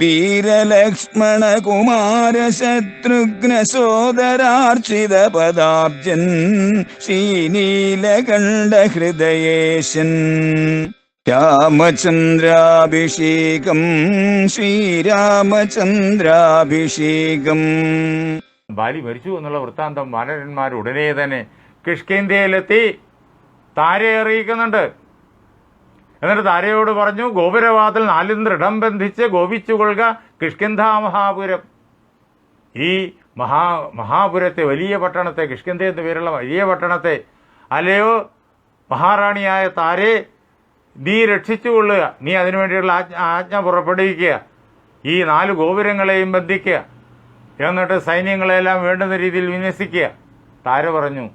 വീരലക്ഷ്മണ കുമാര ശത്രുഘ്ന സോദരാർച്ചിത പദാബ്ജൻ ശ്രീനീലകണ്ഠ ഹൃദയേശൻ രാമചന്ദ്രാഭിഷേകം ശ്രീരാമചന്ദ്രാഭിഷേകം. ബാലി മരിച്ചു എന്നുള്ള വൃത്താന്തം വാനരന്മാർ ഉടനെ തന്നെ കിഷ്കേന്ദ്രയിലെത്തി താരെ അറിയിക്കുന്നുണ്ട് എന്നിട്ട് താരയോട് പറഞ്ഞു ഗോപുരവാതിൽ നാലും ദൃഢം ബന്ധിച്ച് ഗോപിച്ചുകൊള്ളുക കിഷ്കിന്ധ മഹാപുരം. ഈ മഹാ മഹാപുരത്തെ വലിയ പട്ടണത്തെ കിഷ്കിന്ധ എന്ന പേരുള്ള വലിയ പട്ടണത്തെ അല്ലയോ മഹാറാണിയായ താരെ നീ രക്ഷിച്ചുകൊള്ളുക നീ അതിനുവേണ്ടിയുള്ള ആജ്ഞ ആജ്ഞ പുറപ്പെടുവിക്കുക. ഈ നാല് ഗോപുരങ്ങളെയും ബന്ധിക്കുക. എന്നിട്ട് സൈന്യങ്ങളെല്ലാം വേണ്ടുന്ന രീതിയിൽ വിന്യസിക്കുക. താര പറഞ്ഞു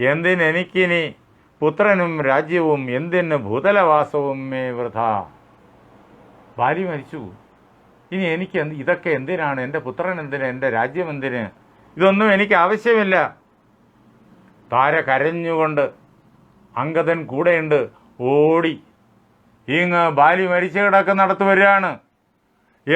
എന്തിനെനിക്കിനി പുത്രനും രാജ്യവും എന്തിന് ഭൂതലവാസവും മേ വൃഥ. ഭാര്യ മരിച്ചു. ഇനി എനിക്ക് എന്ത് ഇതൊക്കെ എന്തിനാണ്? എന്റെ പുത്രൻ എന്തിന്? എന്റെ രാജ്യം എന്തിന്? ഇതൊന്നും എനിക്ക് ആവശ്യമില്ല. താര കരഞ്ഞുകൊണ്ട് അങ്കദൻ കൂടെയുണ്ട്. ഓടി. ഇങ്ങ് ബാലി മരിച്ചു കിടക്കുന്നിടത്ത് വരികയാണ്.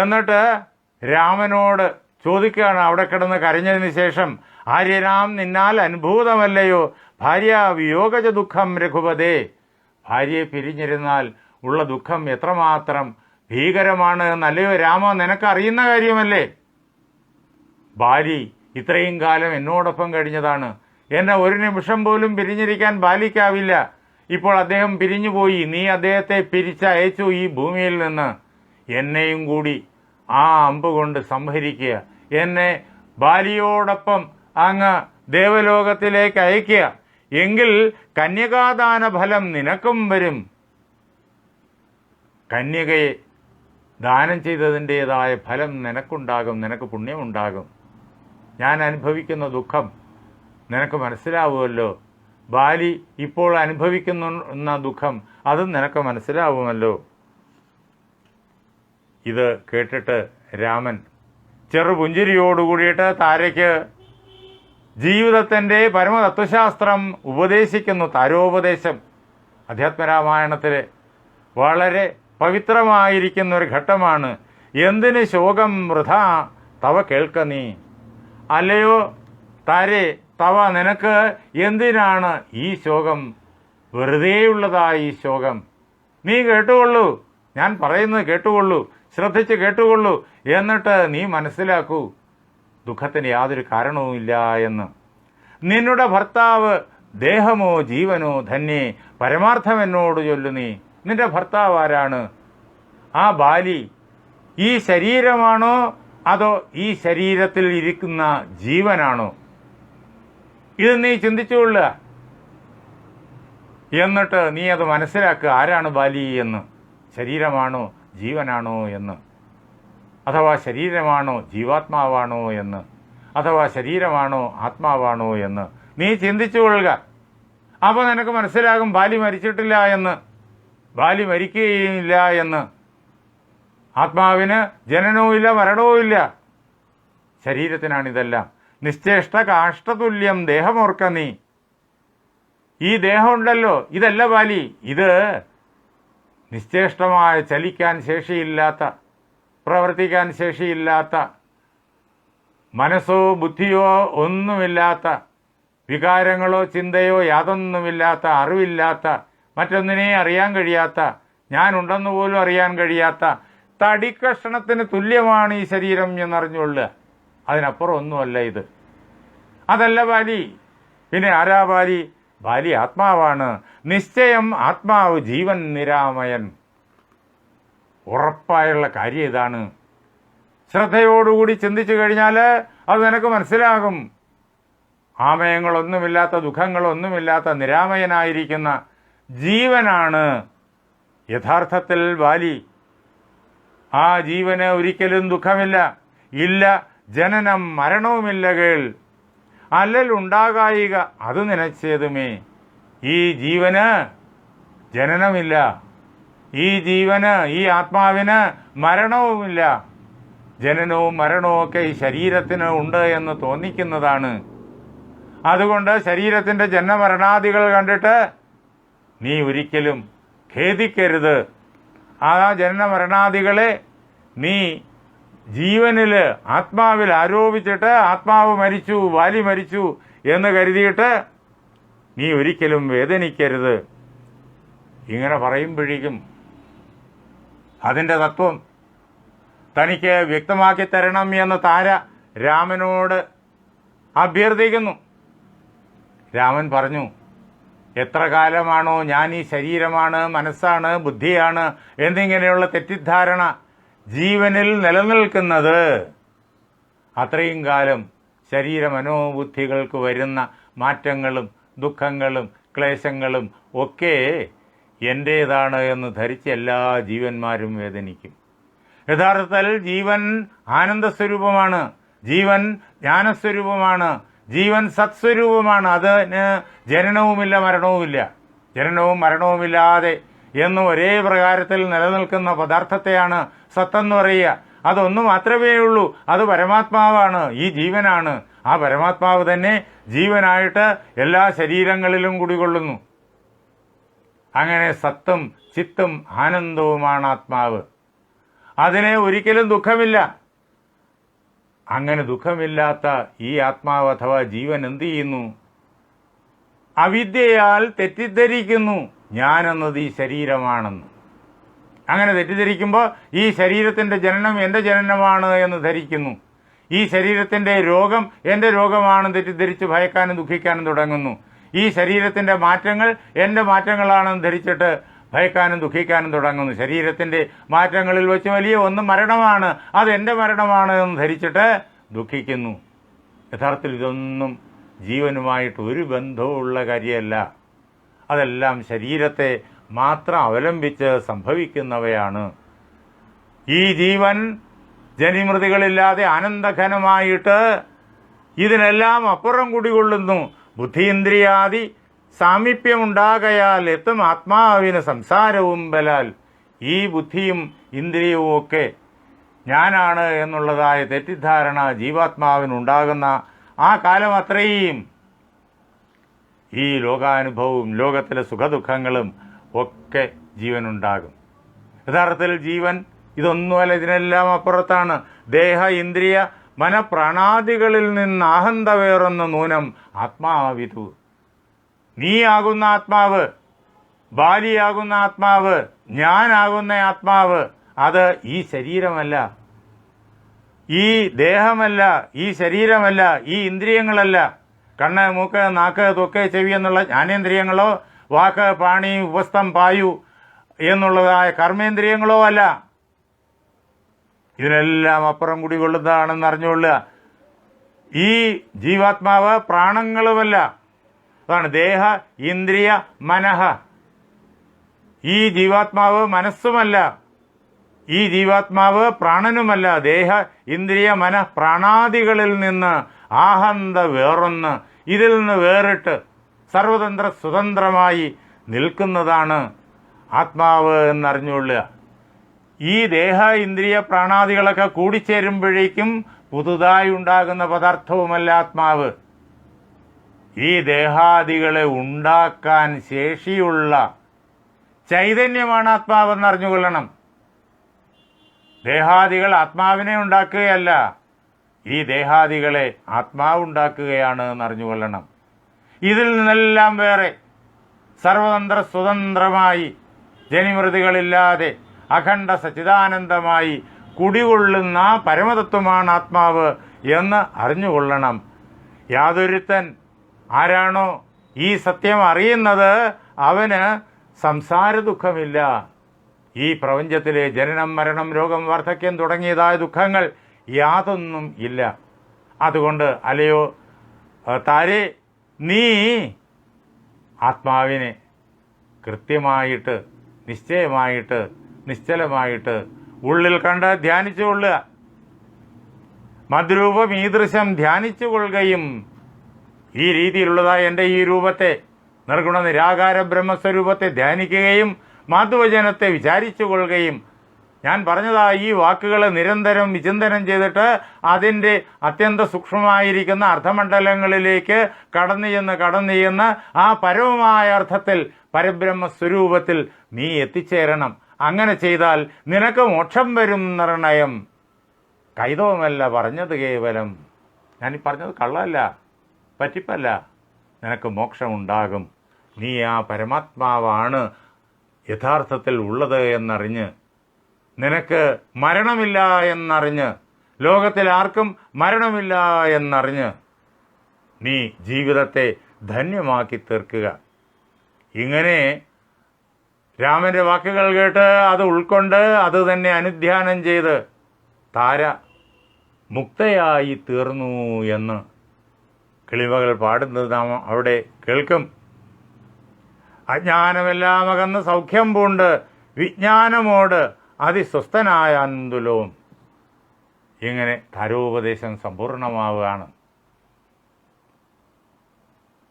എന്നിട്ട് രാമനോട് ചോദിക്കുകയാണ് അവിടെ കിടന്ന് കരഞ്ഞതിന് ശേഷം ആര്യരാം നിന്നാൽ അനുഭൂതമല്ലയോ? ഭാര്യ വിയോഗജ ദുഃഖം രഘുപതേ. ഭാര്യയെ പിരിഞ്ഞിരുന്നാൽ ഉള്ള ദുഃഖം എത്രമാത്രം ഭീകരമാണ് എന്നല്ലയോ രാമ? നിനക്ക് അറിയുന്ന കാര്യമല്ലേ? ബാലി ഇത്രയും കാലം എന്നോടൊപ്പം കഴിഞ്ഞതാണ്. എന്നെ ഒരു നിമിഷം പോലും പിരിഞ്ഞിരിക്കാൻ ബാലിക്കാവില്ല. ഇപ്പോൾ അദ്ദേഹം പിരിഞ്ഞുപോയി. നീ അദ്ദേഹത്തെ പിരിച്ചയച്ചു ഈ ഭൂമിയിൽ നിന്ന്. എന്നെയും കൂടി ആ അമ്പ് കൊണ്ട് സംഹരിക്കുക. എന്നെ ബാലിയോടൊപ്പം അങ്ങ് ദേവലോകത്തിലേക്ക് അയക്കുക എങ്കിൽ കന്യകാദാന ഫലം നിനക്കും വരും. കന്യകയെ ദാനം ചെയ്തതിന്റെതായ ഫലം നിനക്കുണ്ടാകും നിനക്ക് പുണ്യമുണ്ടാകും. ഞാൻ അനുഭവിക്കുന്ന ദുഃഖം നിനക്ക് മനസ്സിലാവുമല്ലോ. ബാലി ഇപ്പോൾ അനുഭവിക്കുന്ന ദുഃഖം അതും നിനക്ക് മനസ്സിലാവുമല്ലോ. ഇത് കേട്ടിട്ട് രാമൻ ചെറുപുഞ്ചിരിയോടുകൂടിയിട്ട് താരയ്ക്ക് ജീവിതത്തിന്റെ പരമതത്വശാസ്ത്രം ഉപദേശിക്കുന്നു താരോപദേശം. അധ്യാത്മരാമായണത്തിൽ വളരെ പവിത്രമായിരിക്കുന്ന ഒരു ഘട്ടമാണ്. എന്തിന് ശോകം വൃഥ? തവ കേൾക്ക നീ. അല്ലയോ താരെ തവ നിനക്ക് എന്തിനാണ് ഈ ശോകം? വെറുതെയുള്ളതാ ഈ ശോകം. നീ കേട്ടുകൊള്ളൂ. ഞാൻ പറയുന്നത് കേട്ടുകൊള്ളൂ. ശ്രദ്ധിച്ച് കേട്ടുകൊള്ളൂ. എന്നിട്ട് നീ മനസ്സിലാക്കൂ. ദുഃഖത്തിന് യാതൊരു കാരണവുമില്ല എന്ന്. നിന്നുടെ ഭർത്താവ് ദേഹമോ ജീവനോ ധന്യേ പരമാർത്ഥം എന്നോട് ചൊല്ലു നീ. നിന്റെ ഭർത്താവ് ആരാണ്? ആ ബാലി ഈ ശരീരമാണോ അതോ ഈ ശരീരത്തിൽ ഇരിക്കുന്ന ജീവനാണോ? ഇത് നീ ചിന്തിച്ചുകൊള്ളുക എന്നിട്ട് നീ അത് മനസ്സിലാക്കുക ആരാണ് ബാലി എന്ന്. ശരീരമാണോ ജീവനാണോ എന്ന്. അഥവാ ശരീരമാണോ ജീവാത്മാവാണോ എന്ന് അഥവാ ശരീരമാണോ ആത്മാവാണോ എന്ന് നീ ചിന്തിച്ചു കൊള്ളുക. അപ്പോൾ നിനക്ക് മനസ്സിലാകും ബാലി മരിച്ചിട്ടില്ല എന്ന്. ബാലി മരിക്കുകയില്ല എന്ന്. ആത്മാവിന് ജനനവുമില്ല മരണവുമില്ല ശരീരത്തിനാണിതെല്ലാം നിശ്ചേഷ്ട കാഷ്ടതുല്യം ദേഹമോർക്ക നീ. ഈ ദേഹമുണ്ടല്ലോ ഇതല്ല ബാലി. ഇത് നിശ്ചേഷ്ടമായ ചലിക്കാൻ ശേഷിയില്ലാത്ത പ്രവർത്തിക്കാൻ ശേഷിയില്ലാത്ത മനസ്സോ ബുദ്ധിയോ ഒന്നുമില്ലാത്ത വികാരങ്ങളോ ചിന്തയോ യാതൊന്നുമില്ലാത്ത അറിവില്ലാത്ത മറ്റൊന്നിനെ അറിയാൻ കഴിയാത്ത ഞാനുണ്ടെന്ന് പോലും അറിയാൻ കഴിയാത്ത തടിക്കഷണത്തിന് തുല്യമാണ് ഈ ശരീരം എന്നറിഞ്ഞുകൊള്ളുക. അതിനപ്പുറം ഒന്നുമല്ല ഇത്. അതല്ല ബാലി. പിന്നെ ആരാ ബാലി? ബാലി ആത്മാവാണ്. നിശ്ചയം ആത്മാവ് ജീവൻ നിരാമയൻ. ഉറപ്പായുള്ള കാര്യം ഇതാണ്. ശ്രദ്ധയോടുകൂടി ചിന്തിച്ചു കഴിഞ്ഞാൽ അത് നിനക്ക് മനസ്സിലാകും. ആമയങ്ങളൊന്നുമില്ലാത്ത ദുഃഖങ്ങളൊന്നുമില്ലാത്ത നിരാമയനായിരിക്കുന്ന ജീവനാണ് യഥാർത്ഥത്തിൽ വാലി ആ ജീവന് ഒരിക്കലും ദുഃഖമില്ല. ഇല്ല ജനനം മരണവുമില്ല കേൾ. അല്ലലുണ്ടാകായിക അത് നനച്ചതുമേ. ഈ ജീവന് ജനനമില്ല. ഈ ജീവന് ഈ ആത്മാവിന് മരണവുമില്ല. ജനനവും മരണവും ഒക്കെ ഈ ശരീരത്തിന് ഉണ്ട് എന്ന് തോന്നിക്കുന്നതാണ്. അതുകൊണ്ട് ശരീരത്തിന്റെ ജന്മമരണാദികൾ കണ്ടിട്ട് നീ ഒരിക്കലും ഖേദിക്കരുത്. ആ ജനനമരണാദികളെ നീ ജീവനിൽ ആത്മാവിൽ ആരോപിച്ചിട്ട് ആത്മാവ് മരിച്ചു വാലി മരിച്ചു എന്ന് കരുതിയിട്ട് നീ ഒരിക്കലും വേദനിക്കരുത്. ഇങ്ങനെ പറയുമ്പോഴേക്കും അതിന്റെ തത്വം. തനിക്ക് വ്യക്തമാക്കി തരണം എന്ന് താര രാമനോട് അഭ്യർത്ഥിക്കുന്നു. രാമൻ പറഞ്ഞു എത്ര കാലമാണോ ഞാൻ ഈ ശരീരമാണ് മനസ്സാണ് ബുദ്ധിയാണ് എന്നിങ്ങനെയുള്ള തെറ്റിദ്ധാരണ ജീവനിൽ നിലനിൽക്കുന്നത്. അത്രയും കാലം ശരീര മനോബുദ്ധികൾക്ക് വരുന്ന മാറ്റങ്ങളും ദുഃഖങ്ങളും ക്ലേശങ്ങളും ഒക്കെ എന്റേതാണ് എന്ന് ധരിച്ച് എല്ലാ ജീവന്മാരും വേദനിക്കും. യഥാർത്ഥത്തിൽ ജീവൻ ആനന്ദ സ്വരൂപമാണ് ജീവൻ ജ്ഞാനസ്വരൂപമാണ്. ജീവൻ സത്സ്വരൂപമാണ്. അതിന് ജനനവുമില്ല മരണവുമില്ല. ജനനവും മരണവുമില്ലാതെ എന്ന് ഒരേ പ്രകാരത്തിൽ നിലനിൽക്കുന്ന പദാർത്ഥത്തെയാണ് സത്തെന്ന് പറയുക. അതൊന്നു മാത്രമേ ഉള്ളൂ. അത് പരമാത്മാവാണ്. ഈ ജീവനാണ്. ആ പരമാത്മാവ് തന്നെ ജീവനായിട്ട് എല്ലാ ശരീരങ്ങളിലും കുടികൊള്ളുന്നു. അങ്ങനെ സത്തും ചിത്തും ആനന്ദവുമാണ് ആത്മാവ്. അതിനെ ഒരിക്കലും ദുഃഖമില്ല. അങ്ങനെ ദുഃഖമില്ലാത്ത ഈ ആത്മാവ് അഥവാ ജീവൻ എന്ത് ചെയ്യുന്നു? അവിദ്യയാൽ തെറ്റിദ്ധരിക്കുന്നു. ഞാൻ ഞാനെന്നത് ഈ ശരീരമാണെന്ന്. അങ്ങനെ തെറ്റിദ്ധരിക്കുമ്പോൾ ഈ ശരീരത്തിന്റെ ജനനം എന്റെ ജനനമാണ് എന്ന് ധരിക്കുന്നു. ഈ ശരീരത്തിന്റെ രോഗം എന്റെ രോഗമാണെന്ന് തെറ്റിദ്ധരിച്ച് ഭയക്കാനും ദുഃഖിക്കാനും തുടങ്ങുന്നു. ഈ ശരീരത്തിന്റെ മാറ്റങ്ങൾ എന്റെ മാറ്റങ്ങളാണെന്ന് ധരിച്ചിട്ട് ഭയക്കാനും ദുഃഖിക്കാനും തുടങ്ങുന്നു. ശരീരത്തിന്റെ മാറ്റങ്ങളിൽ വെച്ച് വലിയ ഒന്ന് മരണമാണ്. അത് എന്റെ മരണമാണ് എന്ന് ധരിച്ചിട്ട് ദുഃഖിക്കുന്നു. യഥാർത്ഥത്തിൽ ഇതൊന്നും ജീവനുമായിട്ട് ഒരു ബന്ധവുമുള്ള കാര്യമല്ല. അതെല്ലാം ശരീരത്തെ മാത്രം അവലംബിച്ച് സംഭവിക്കുന്നവയാണ്. ഈ ജീവൻ ജനിമൃതികളില്ലാതെ ആനന്ദഘനമായിട്ട് ഇതിനെല്ലാം അപ്പുറം കുടികൊള്ളുന്നു. ബുദ്ധീന്ദ്രിയാദി സാമീപ്യമുണ്ടാകയാൽ എത്തും ആത്മാവിന് സംസാരവും ബലാൽ. ഈ ബുദ്ധിയും ഇന്ദ്രിയവും ഒക്കെ ഞാനാണ് എന്നുള്ളതായ തെറ്റിദ്ധാരണ ജീവാത്മാവിനുണ്ടാകുന്ന ആ കാലം അത്രയും. ഈ ലോകാനുഭവവും ലോകത്തിലെ സുഖദുഃഖങ്ങളും ഒക്കെ ജീവനുണ്ടാകും. യഥാർത്ഥത്തിൽ ജീവൻ ഇതൊന്നുമല്ല ഇതിനെല്ലാം അപ്പുറത്താണ്. ദേഹ ഇന്ദ്രിയ മനപ്രാണാദികളിൽ നിന്ന് ആഹന്ത വേറൊന്ന നൂനം ആത്മാവിതു. നീയാകുന്ന ആത്മാവ് ബാലിയാകുന്ന ആത്മാവ് ഞാനാകുന്ന ആത്മാവ് അത് ഈ ശരീരമല്ല. ഈ ദേഹമല്ല ഈ ശരീരമല്ല ഈ ഇന്ദ്രിയങ്ങളല്ല. കണ്ണ് മൂക്ക് നാക്ക് തൊക്ക് ചെവി എന്നുള്ള ജ്ഞാനേന്ദ്രിയങ്ങളോ വാക്ക് പാണി ഉപസ്ഥം പായു എന്നുള്ളതായ കർമ്മേന്ദ്രിയങ്ങളോ അല്ല. ഇതിനെല്ലാം അപ്പുറം കുടികൊള്ളുന്നതാണെന്ന് അറിഞ്ഞുകൊള്ളുക. ഈ ജീവാത്മാവ് പ്രാണങ്ങളുമല്ല. അതാണ് ദേഹ ഇന്ദ്രിയ മനഹ ഈ ജീവാത്മാവ് മനസ്സുമല്ല. ഈ ജീവാത്മാവ് പ്രാണനുമല്ല. ദേഹ ഇന്ദ്രിയ മന പ്രാണാദികളിൽ നിന്ന് ആഹന്ത വേറൊന്ന് ഇതിൽ നിന്ന് വേറിട്ട് സർവതന്ത്ര സ്വതന്ത്രമായി നിൽക്കുന്നതാണ് ആത്മാവ് എന്നറിഞ്ഞുകൊള്ളുക. ഈ ദേഹ ഇന്ദ്രിയ പ്രാണാദികളൊക്കെ കൂടിച്ചേരുമ്പോഴേക്കും പുതുതായി ഉണ്ടാകുന്ന പദാർത്ഥവുമല്ല ആത്മാവ്. ഈ ദേഹാദികളെ ഉണ്ടാക്കാൻ ശേഷിയുള്ള ചൈതന്യമാണ് ആത്മാവെന്ന് അറിഞ്ഞുകൊള്ളണം ദേഹാദികൾ ആത്മാവിനെ ഉണ്ടാക്കുകയല്ല ഈ ദേഹാദികളെ ആത്മാവ് ഉണ്ടാക്കുകയാണ് എന്ന് അറിഞ്ഞുകൊള്ളണം ഇതിൽ നിന്നെല്ലാം വേറെ സർവതന്ത്ര സ്വതന്ത്രമായി ജനിമൃതികളില്ലാതെ അഖണ്ഡ സച്ചിദാനന്ദമായി കുടികൊള്ളുന്ന പരമതത്വമാണ് ആത്മാവ് എന്ന് അറിഞ്ഞുകൊള്ളണം. യാതൊരുത്തൻ ആരാണോ ഈ സത്യം അറിയുന്നത് അവന് സംസാര ദുഃഖമില്ല ഈ പ്രപഞ്ചത്തിലെ ജനനം മരണം രോഗം വാർദ്ധക്യം തുടങ്ങിയതായ ദുഃഖങ്ങൾ യാതൊന്നും ഇല്ല. അതുകൊണ്ട് അലയോ താരെ നീ ആത്മാവിനെ കൃത്യമായിട്ട് നിശ്ചയമായിട്ട് നിശ്ചലമായിട്ട് ഉള്ളിൽ കണ്ട് ധ്യാനിച്ചു കൊള്ളുക മദ്രൂപം ഈദൃശം ധ്യാനിച്ചു കൊള്ളുകയും ഈ രീതിയിലുള്ളതായ എന്റെ ഈ രൂപത്തെ നിർഗുണ നിരാകാര ബ്രഹ്മസ്വരൂപത്തെ ധ്യാനിക്കുകയും മാധുവചനത്തെ വിചാരിച്ചു കൊള്ളുകയും ഞാൻ പറഞ്ഞതാ ഈ വാക്കുകൾ നിരന്തരം വിചിന്തനം ചെയ്തിട്ട് അതിന്റെ അത്യന്ത സൂക്ഷ്മമായിരിക്കുന്ന അർത്ഥമണ്ഡലങ്ങളിലേക്ക് കടന്നു ചെന്ന് കടന്നു ചെന്ന് ആ പരമമായ അർത്ഥത്തിൽ പരബ്രഹ്മ സ്വരൂപത്തിൽ നീ എത്തിച്ചേരണം. അങ്ങനെ ചെയ്താൽ നിനക്ക് മോക്ഷം വരും നിർണയം കൈതവുമല്ല പറഞ്ഞത് കേവലം. ഞാൻ ഈ പറഞ്ഞത് കള്ളല്ല പറ്റിപ്പല്ല. നിനക്ക് മോക്ഷമുണ്ടാകും. നീ ആ പരമാത്മാവാണ് യഥാർത്ഥത്തിൽ ഉള്ളത് എന്നറിഞ്ഞ്. നിനക്ക് മരണമില്ല എന്നറിഞ്ഞ്. ലോകത്തിൽ ആർക്കും മരണമില്ല എന്നറിഞ്ഞ്. നീ ജീവിതത്തെ ധന്യമാക്കി തീർക്കുക. ഇങ്ങനെ രാമന്റെ വാക്കുകൾ കേട്ട് അത് ഉൾക്കൊണ്ട് അത് തന്നെ അനുധ്യാനം ചെയ്ത് താര മുക്തയായി തീർന്നു എന്ന് കിളിമകൾ പാടുന്നത് നാം അവിടെ കേൾക്കും. അജ്ഞാനമെല്ലാം അകന്ന് സൗഖ്യം പൂണ്ട് വിജ്ഞാനമോട് അതിസ്വസ്ഥനായ അന്തുലവും ഇങ്ങനെ ധാരോപദേശം സമ്പൂർണമാവുകയാണ്.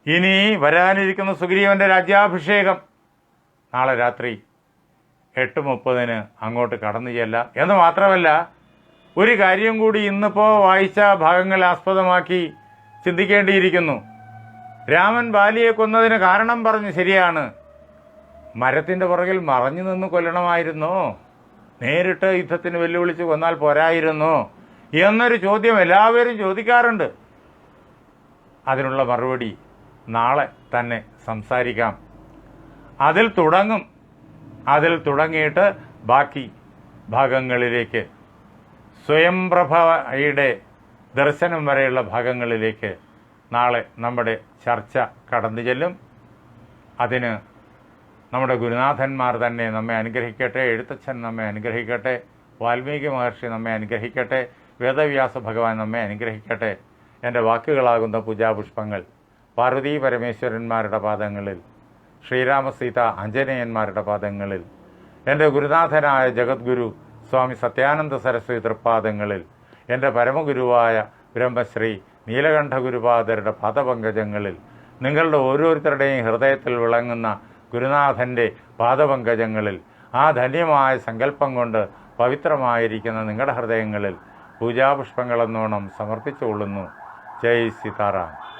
ഇനി വരാനിരിക്കുന്ന സുഗ്രീവന്റെ രാജ്യാഭിഷേകം. നാളെ രാത്രി എട്ട് മുപ്പതിന് അങ്ങോട്ട് കടന്നു ചെല്ലാം. എന്ന് മാത്രമല്ല ഒരു കാര്യം കൂടി ഇന്നിപ്പോൾ വായിച്ച ഭാഗങ്ങൾ ആസ്പദമാക്കി ചിന്തിക്കേണ്ടിയിരിക്കുന്നു. രാമൻ ബാലിയെ കൊന്നതിന് കാരണം പറഞ്ഞു ശരിയാണ്. മരത്തിന്റെ പുറകിൽ മറഞ്ഞു നിന്ന് കൊല്ലണമായിരുന്നോ. നേരിട്ട് യുദ്ധത്തിന് വെല്ലുവിളിച്ച് കൊന്നാൽ പോരായിരുന്നോ എന്നൊരു ചോദ്യം എല്ലാവരും ചോദിക്കാറുണ്ട്. അതിനുള്ള മറുപടി നാളെ തന്നെ സംസാരിക്കാം. അതിൽ തുടങ്ങും. അതിൽ തുടങ്ങിയിട്ട് ബാക്കി ഭാഗങ്ങളിലേക്ക് സ്വയംപ്രഭയുടെ ദർശനം വരെയുള്ള ഭാഗങ്ങളിലേക്ക് നാളെ നമ്മുടെ ചർച്ച കടന്നു ചെല്ലും. അതിന് നമ്മുടെ ഗുരുനാഥന്മാർ തന്നെ നമ്മെ അനുഗ്രഹിക്കട്ടെ എഴുത്തച്ഛൻ നമ്മെ അനുഗ്രഹിക്കട്ടെ വാൽമീകി മഹർഷി നമ്മെ അനുഗ്രഹിക്കട്ടെ വേദവ്യാസ ഭഗവാൻ നമ്മെ അനുഗ്രഹിക്കട്ടെ. എന്റെ വാക്കുകളാകുന്ന പൂജാപുഷ്പങ്ങൾ പാർവതീ പരമേശ്വരന്മാരുടെ പാദങ്ങളിൽ ശ്രീരാമസീത അഞ്ജനേയന്മാരുടെ പാദങ്ങളിൽ. എന്റെ ഗുരുനാഥനായ ജഗദ്ഗുരു സ്വാമി സത്യാനന്ദ സരസ്വതി തൃപ്പാദങ്ങളിൽ. എന്റെ പരമഗുരുവായ ബ്രഹ്മശ്രീ നീലകണ്ഠ ഗുരുപാദരുടെ പാദപങ്കജങ്ങളിൽ. നിങ്ങളുടെ ഓരോരുത്തരുടെയും ഹൃദയത്തിൽ വിളങ്ങുന്ന ഗുരുനാഥന്റെ പാദപങ്കജങ്ങളിൽ. ആ ധന്യമായ സങ്കല്പം കൊണ്ട് പവിത്രമായിരിക്കുന്ന നിങ്ങളുടെ ഹൃദയങ്ങളിൽ പൂജാപുഷ്പങ്ങളെന്നോണം സമർപ്പിച്ചുകൊള്ളുന്നു. ജയ് സീതാറാം.